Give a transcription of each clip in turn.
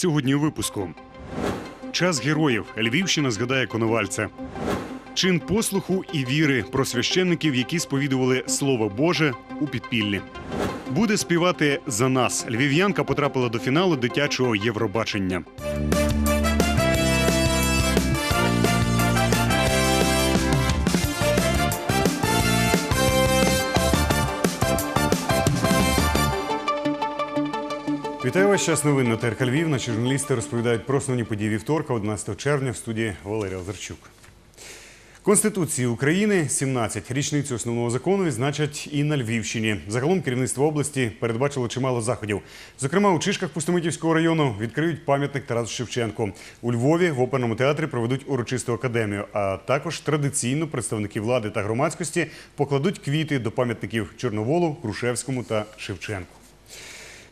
Сьогодні у випуску час героїв. Львівщина згадає Коновальця. Чин послуху і віри про священників, які сповідували Слово Боже у підпіллі. Буде співати за нас. Львів'янка потрапила до фіналу дитячого Євробачення. Вітаю вас. Час новин на ТРК Львів. Наші журналісти розповідають про основні події вівторка, 11 червня в студії Валерія Озерчук. Конституції України 17. Річницю основного закону відзначать і на Львівщині. Загалом керівництво області передбачило чимало заходів. Зокрема, у Чишках Пустомитівського району відкриють пам'ятник Тарасу Шевченку. У Львові в оперному театрі проведуть урочисту академію. А також традиційно представники влади та громадськості покладуть квіти до пам'ятників Чорноволу, Крушевському та Шевченку.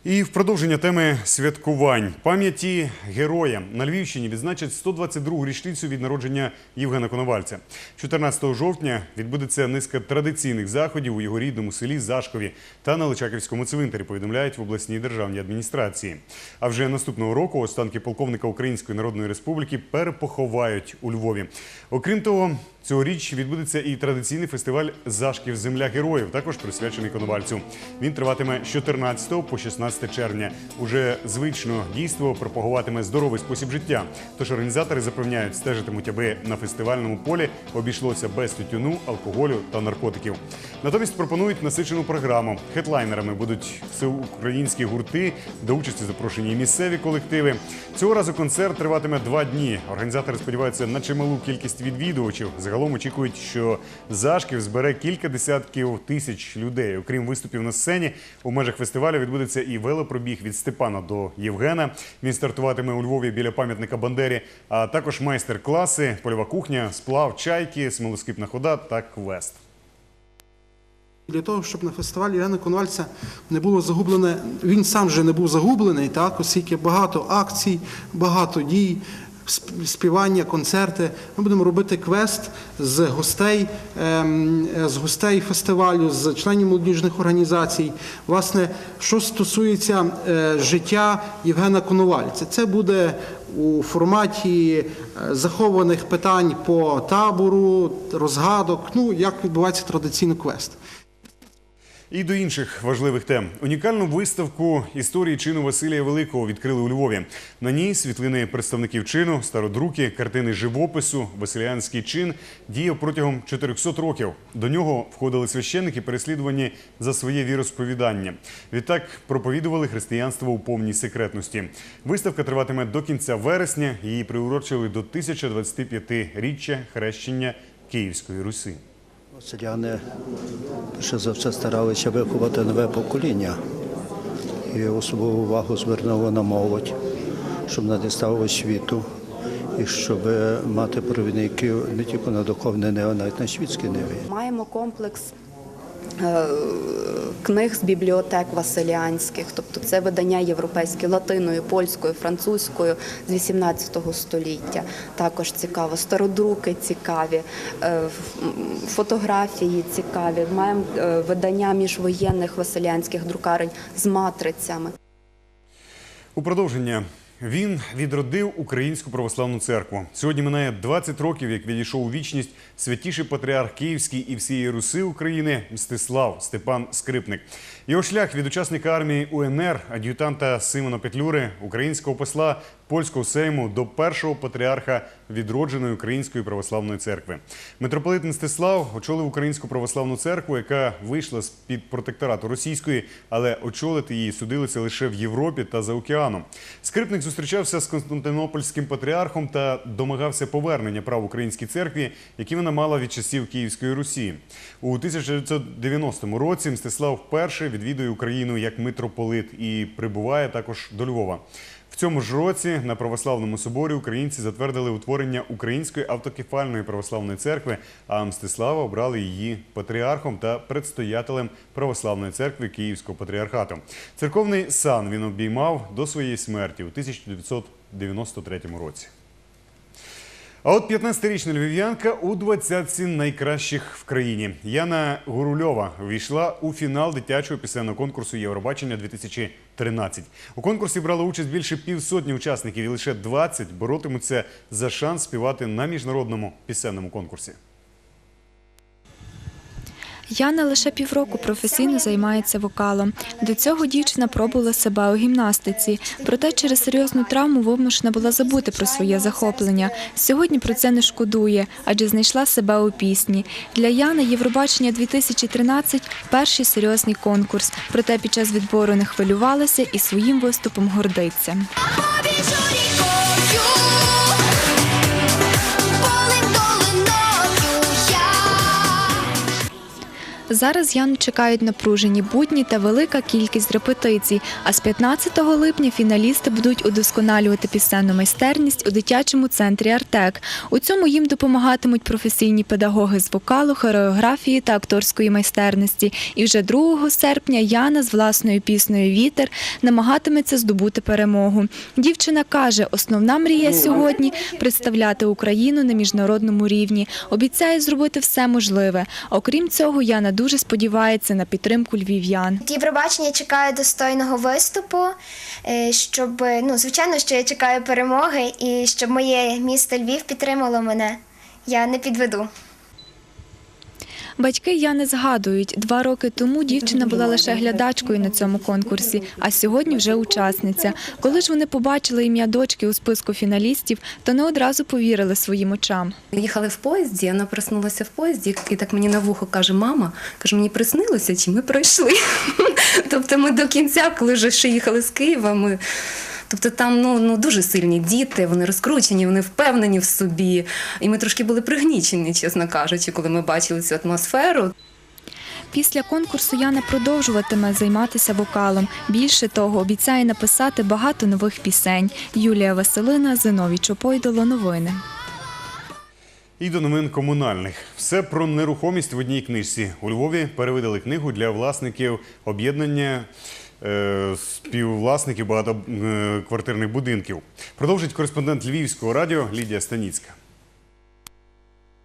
І в продовження теми святкувань пам'яті героя на Львівщині відзначать 122-гу річницю від народження Євгена Коновальця. 14 жовтня відбудеться низка традиційних заходів у його рідному селі Зашкові та на Личаківському цвинтарі. Повідомляють в обласній державній адміністрації. А вже наступного року останки полковника Української Народної Республіки перепоховають у Львові. Окрім того. Цьогоріч відбудеться і традиційний фестиваль Зашків Земля героїв, також присвячений Коновальцю. Він триватиме з 14 по 16 червня. Уже звично дійство пропагуватиме здоровий спосіб життя. Тож організатори запевняють, стежитимуть, аби на фестивальному полі обійшлося без тютюну, алкоголю та наркотиків. Натомість пропонують насичену програму. Хедлайнерами будуть всеукраїнські гурти, до участі запрошені місцеві колективи. Цього разу концерт триватиме два дні. Організатори сподіваються на чималу кількість відвідувачів. Загалом очікують, що Зашків збере кілька десятків тисяч людей. Окрім виступів на сцені, у межах фестивалю відбудеться і велопробіг від Степана до Євгена. Він стартуватиме у Львові біля пам'ятника Бандері, а також майстер-класи, польова кухня, сплав, чайки, смолоскипна хода та квест. Для того, щоб на фестивалі Євгена Конвальця не було загублене, він сам вже не був загублений, так, оскільки багато акцій, багато дій, співання, концерти. Ми будемо робити квест з гостей, ем, з гостей фестивалю, з членів молодіжних організацій. Власне, що стосується е, життя Євгена Коновальця, це буде у форматі е, захованих питань по табору, розгадок, ну як відбувається традиційно квест. І до інших важливих тем. Унікальну виставку історії чину Василія Великого відкрили у Львові. На ній світлини представників чину, стародруки, картини живопису, василіанський чин діяв протягом 400 років. До нього входили священники, переслідувані за своє віросповідання. Відтак проповідували християнство у повній секретності. Виставка триватиме до кінця вересня. Її приурочили до 1025-річчя хрещення Київської Руси. Селяни ще за все старалися виховати нове покоління. І особливу увагу звернули на молодь, щоб не дістав освіту і щоб мати провідників не тільки на духовне ниві, а навіть на світське ниві. Маємо комплекс книг з бібліотек василіанських, тобто це видання європейські латиною, польською, французькою з 18 століття. Також цікаво, стародруки цікаві, е, фотографії цікаві. Маємо е, видання міжвоєнних василіанських друкарень з матрицями. У продовження він відродив українську православну церкву. Сьогодні минає 20 років, як відійшов у вічність святіший патріарх Київський і всієї Руси України Мстислав Степан Скрипник. Його шлях від учасника армії УНР, ад'ютанта Симона Петлюри, українського посла польського сейму до першого патріарха відродженої української православної церкви. Митрополит Мстислав очолив українську православну церкву, яка вийшла з під протекторату російської, але очолити її судилися лише в Європі та за океаном. Скрипник зустрічався з Константинопольським патріархом та домагався повернення прав українській церкві, які вона мала від часів Київської Русі. У 1990 році Мстислав вперше відвідує Україну як митрополит і прибуває також до Львова. В цьому ж році на православному соборі українці затвердили утворення Української автокефальної православної церкви, а Мстислава обрали її патріархом та предстоятелем православної церкви Київського патріархату. Церковний сан він обіймав до своєї смерті у 1993 році. А от 15-річна львів'янка у двадцятці найкращих в країні. Яна Гурульова війшла у фінал дитячого пісенного конкурсу Євробачення 2013. У конкурсі брало участь більше півсотні учасників, і лише 20 боротимуться за шанс співати на міжнародному пісенному конкурсі. Яна лише півроку професійно займається вокалом. До цього дівчина пробувала себе у гімнастиці. Проте через серйозну травму вимушена була забути про своє захоплення. Сьогодні про це не шкодує, адже знайшла себе у пісні. Для Яни Євробачення 2013 – перший серйозний конкурс. Проте під час відбору не хвилювалася і своїм виступом гордиться. Зараз Яну чекають напружені будні та велика кількість репетицій. А з 15 липня фіналісти будуть удосконалювати пісенну майстерність у дитячому центрі Артек. У цьому їм допомагатимуть професійні педагоги з вокалу, хореографії та акторської майстерності. І вже 2 серпня Яна з власною піснею Вітер намагатиметься здобути перемогу. Дівчина каже, основна мрія сьогодні представляти Україну на міжнародному рівні. Обіцяє зробити все можливе. Окрім цього, Яна дуже сподівається на підтримку львів'ян. Євробачення чекаю достойного виступу, е, щоб ну звичайно, що я чекаю перемоги і щоб моє місто Львів підтримало мене. Я не підведу. Батьки Яни згадують, два роки тому дівчина була лише глядачкою на цьому конкурсі, а сьогодні вже учасниця. Коли ж вони побачили ім'я дочки у списку фіналістів, то не одразу повірили своїм очам. Їхали в поїзді, вона проснулася в поїзді і так мені на вухо каже: Мама, каже, мені приснилося, чи ми пройшли. тобто ми до кінця, коли вже ще їхали з Києва, ми. Тобто там ну, ну дуже сильні діти, вони розкручені, вони впевнені в собі. І ми трошки були пригнічені, чесно кажучи, коли ми бачили цю атмосферу. Після конкурсу Яна продовжуватиме займатися вокалом. Більше того, обіцяє написати багато нових пісень. Юлія Василина, Зиновій Чопойдоло. Новини. І до новин комунальних. Все про нерухомість в одній книжці. У Львові перевидали книгу для власників об'єднання співвласників багатоквартирних будинків. Продовжить кореспондент Львівського радіо Лідія Станіцька.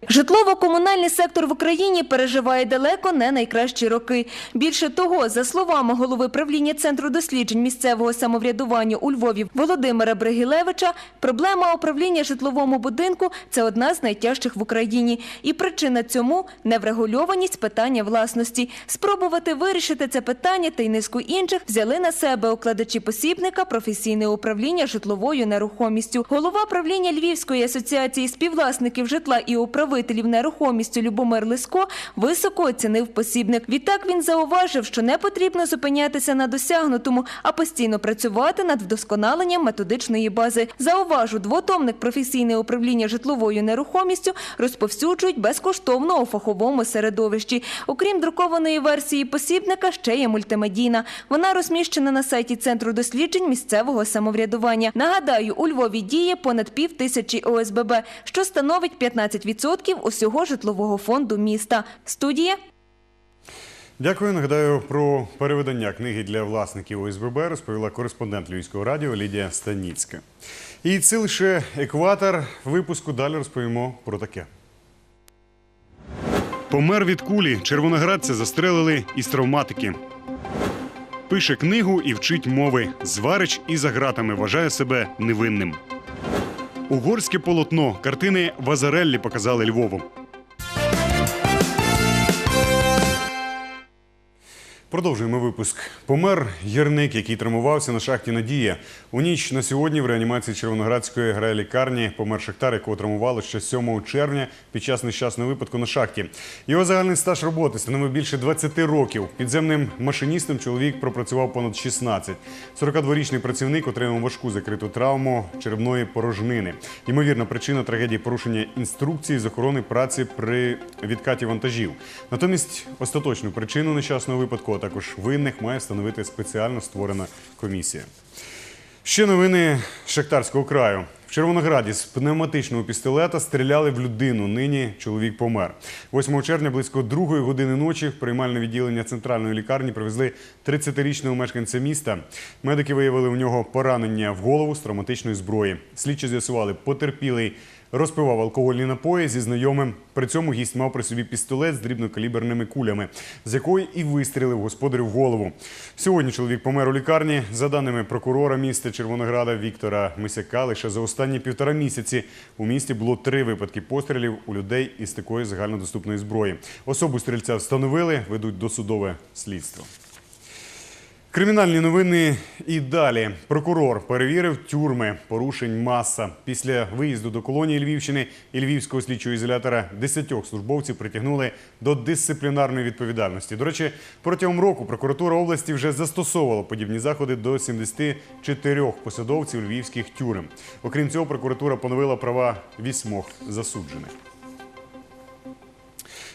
Житлово-комунальний сектор в Україні переживає далеко не найкращі роки. Більше того, за словами голови правління Центру досліджень місцевого самоврядування у Львові Володимира Бригілевича, проблема управління житловому будинку – це одна з найтяжчих в Україні. І причина цьому – неврегульованість питання власності. Спробувати вирішити це питання та й низку інших взяли на себе укладачі посібника професійне управління житловою нерухомістю. Голова правління Львівської асоціації співвласників житла і управителів нерухомістю Любомир Лиско високо оцінив посібник. Відтак він зауважив, що не потрібно зупинятися на досягнутому, а постійно працювати над вдосконаленням методичної бази. Зауважу, двотомник професійне управління житловою нерухомістю розповсюджують безкоштовно у фаховому середовищі. Окрім друкованої версії посібника, ще є мультимедійна. Вона розміщена на сайті Центру досліджень місцевого самоврядування. Нагадаю, у Львові діє понад пів тисячі ОСББ, що становить 15% усього житлового фонду міста. Студія Дякую. Нагадаю про переведення книги для власників ОСББ розповіла кореспондент Львівського радіо Лідія Станіцька. І це лише екватор. Випуску далі розповімо про таке. Помер від кулі. Червоноградця застрелили із травматики. Пише книгу і вчить мови. Зварич і за ґратами вважає себе невинним. Угорське полотно. Картини Вазареллі показали Львову. Продовжуємо випуск. Помер гірник, який травмувався на шахті Надія. У ніч на сьогодні в реанімації Червоноградської грайлікарні помер шахтар, якого травмувало ще 7 червня під час нещасного випадку на шахті. Його загальний стаж роботи становив більше 20 років. Підземним машиністом чоловік пропрацював понад 16. 42-річний працівник отримав важку закриту травму черевної порожнини. Ймовірна причина трагедії порушення інструкції з охорони праці при відкаті вантажів. Натомість остаточну причину нещасного випадку, а також винних, має встановити спеціально створена комісія. Ще новини Шахтарського краю. В Червонограді з пневматичного пістолета стріляли в людину. Нині чоловік помер. 8 червня близько другої години ночі в приймальне відділення центральної лікарні привезли 30-річного мешканця міста. Медики виявили у нього поранення в голову з травматичної зброї. Слідчі з'ясували, потерпілий розпивав алкогольні напої зі знайомим. При цьому гість мав при собі пістолет з дрібнокаліберними кулями, з якої і вистрілив господарю в голову. Сьогодні чоловік помер у лікарні. За даними прокурора міста Червонограда Віктора Мисяка, лише за останні півтора місяці у місті було три випадки пострілів у людей із такої загальнодоступної зброї. Особу стрільця встановили, ведуть досудове слідство. Кримінальні новини і далі. Прокурор перевірив тюрми. Порушень маса. Після виїзду до колонії Львівщини і Львівського слідчого ізолятора десятьох службовців притягнули до дисциплінарної відповідальності. До речі, протягом року прокуратура області вже застосовувала подібні заходи до 74 посадовців львівських тюрем. Окрім цього, прокуратура поновила права вісьмох засуджених.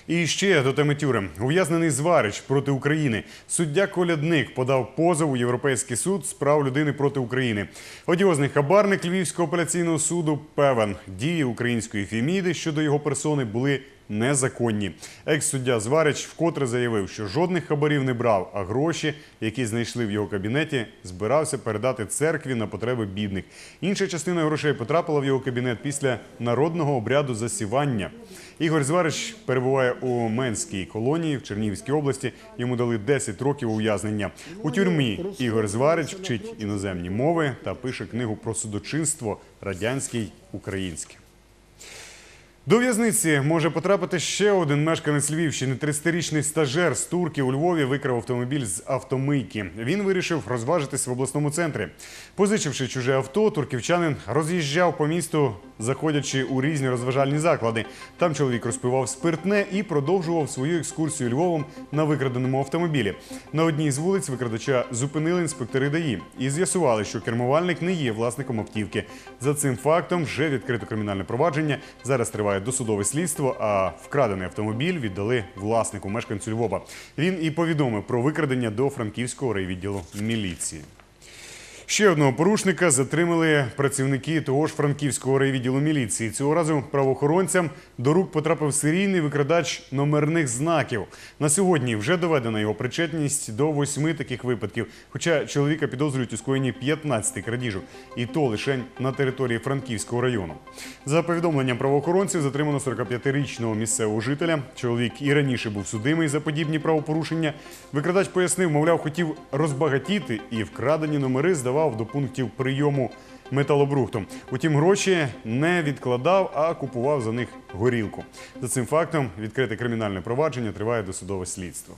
І ще до теми тюрем. Ув'язнений Зварич проти України. Суддя Колядник подав позов у Європейський суд з прав людини проти України. Одіозний хабарник Львівського апеляційного суду певен, дії української фіміди щодо його персони були незаконні. Екс-суддя Зварич вкотре заявив, що жодних хабарів не брав, а гроші, які знайшли в його кабінеті, збирався передати церкві на потреби бідних. Інша частина грошей потрапила в його кабінет після народного обряду засівання. Ігор Зварич перебуває у Менській колонії в Чернігівській області. Йому дали 10 років ув'язнення. У тюрмі Ігор Зварич вчить іноземні мови та пише книгу про судочинство радянське й українське. До в'язниці може потрапити ще один мешканець Львівщини. 30-річний стажер з турки у Львові викрав автомобіль з автомийки. Він вирішив розважитись в обласному центрі. Позичивши чуже авто, турківчанин роз'їжджав по місту, заходячи у різні розважальні заклади. Там чоловік розпивав спиртне і продовжував свою екскурсію Львовом на викраденому автомобілі. На одній з вулиць викрадача зупинили інспектори ДАІ і з'ясували, що кермувальник не є власником автівки. За цим фактом вже відкрито кримінальне провадження. Зараз триває досудове слідство. А вкрадений автомобіль віддали власнику мешканцю Львова. Він і повідомив про викрадення до франківського райвідділу міліції. Ще одного порушника затримали працівники того ж франківського райвідділу міліції. Цього разу правоохоронцям до рук потрапив серійний викрадач номерних знаків. На сьогодні вже доведена його причетність до восьми таких випадків. Хоча чоловіка підозрюють у скоєнні 15 крадіжок, і то лише на території Франківського району. За повідомленням правоохоронців затримано 45-річного місцевого жителя. Чоловік і раніше був судимий за подібні правопорушення. Викрадач пояснив, мовляв, хотів розбагатіти і вкрадені номери здавав до пунктів прийому металобрухту. Утім, гроші не відкладав, а купував за них горілку. За цим фактом відкрите кримінальне провадження триває досудове слідство.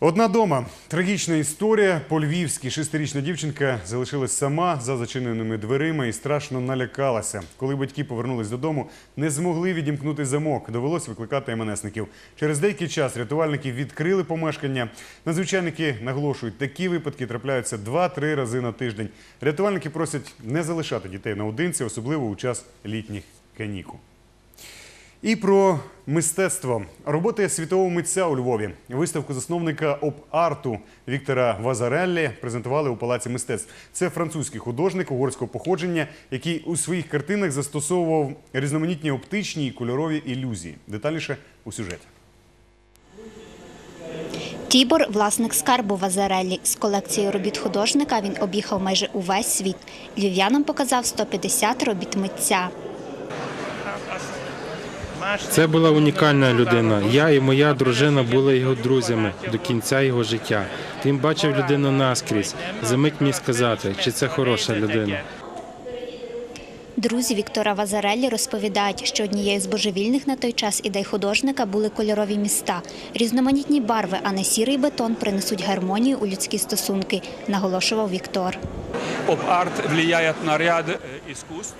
Одна дома. Трагічна історія. По-львівськи шестирічна дівчинка залишилась сама за зачиненими дверима і страшно налякалася. Коли батьки повернулись додому, не змогли відімкнути замок. Довелось викликати МНСників. Через деякий час рятувальники відкрили помешкання. Надзвичайники наголошують, такі випадки трапляються 2-3 рази на тиждень. Рятувальники просять не залишати дітей наодинці, особливо у час літніх канікул. І про мистецтво. Роботи світового митця у Львові. Виставку засновника оп-арту Віктора Вазареллі презентували у Палаці мистецтв. Це французький художник угорського походження, який у своїх картинах застосовував різноманітні оптичні і кольорові ілюзії. Детальніше у сюжеті. Тібор – власник скарбу Вазареллі. З колекцією робіт художника він об'їхав майже увесь світ. Львів'янам показав 150 робіт митця. Це була унікальна людина. Я і моя дружина були його друзями до кінця його життя. Він бачив людину наскрізь. За мить міг сказати, чи це хороша людина. Друзі Віктора Вазареллі розповідають, що однією з божевільних на той час ідей художника були кольорові міста. Різноманітні барви, а не сірий бетон принесуть гармонію у людські стосунки, наголошував Віктор. Поп-арт влияет на ряд э.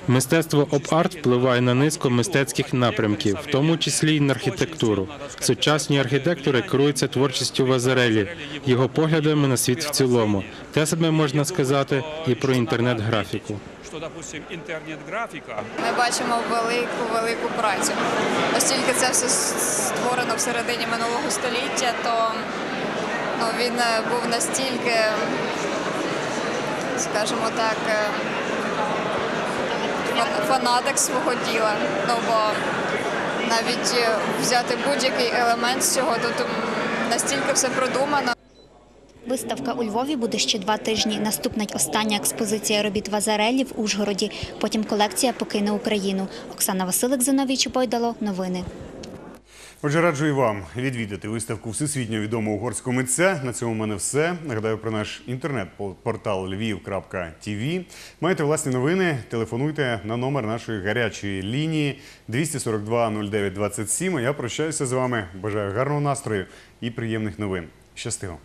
Мистецтво оп-арт впливає на низку мистецьких напрямків, в тому числі й на архітектуру. Сучасні архітектори керуються творчістю Вазарелі, його поглядами на світ в цілому. Те саме можна сказати і про інтернет-графіку. Що, допустим, інтернет-графіка Ми бачимо велику велику працю. Оскільки це все створено всередині минулого століття, то ну, він е, був настільки, скажімо так, е, фанатик свого діла. Ну бо навіть е, взяти будь-який елемент з цього, тут настільки все продумано. Виставка у Львові буде ще два тижні. Наступна остання експозиція робіт Вазарелі в Ужгороді. Потім колекція покине Україну. Оксана Василик, Зиновій Чубойдало. Новини. Отже, раджу і вам відвідати виставку всесвітньо відомого угорського митця. На цьому в мене все. Нагадаю про наш інтернет-портал lviv.tv. Маєте власні новини? Телефонуйте на номер нашої гарячої лінії 242 09 27. А я прощаюся з вами. Бажаю гарного настрою і приємних новин. Щастиво!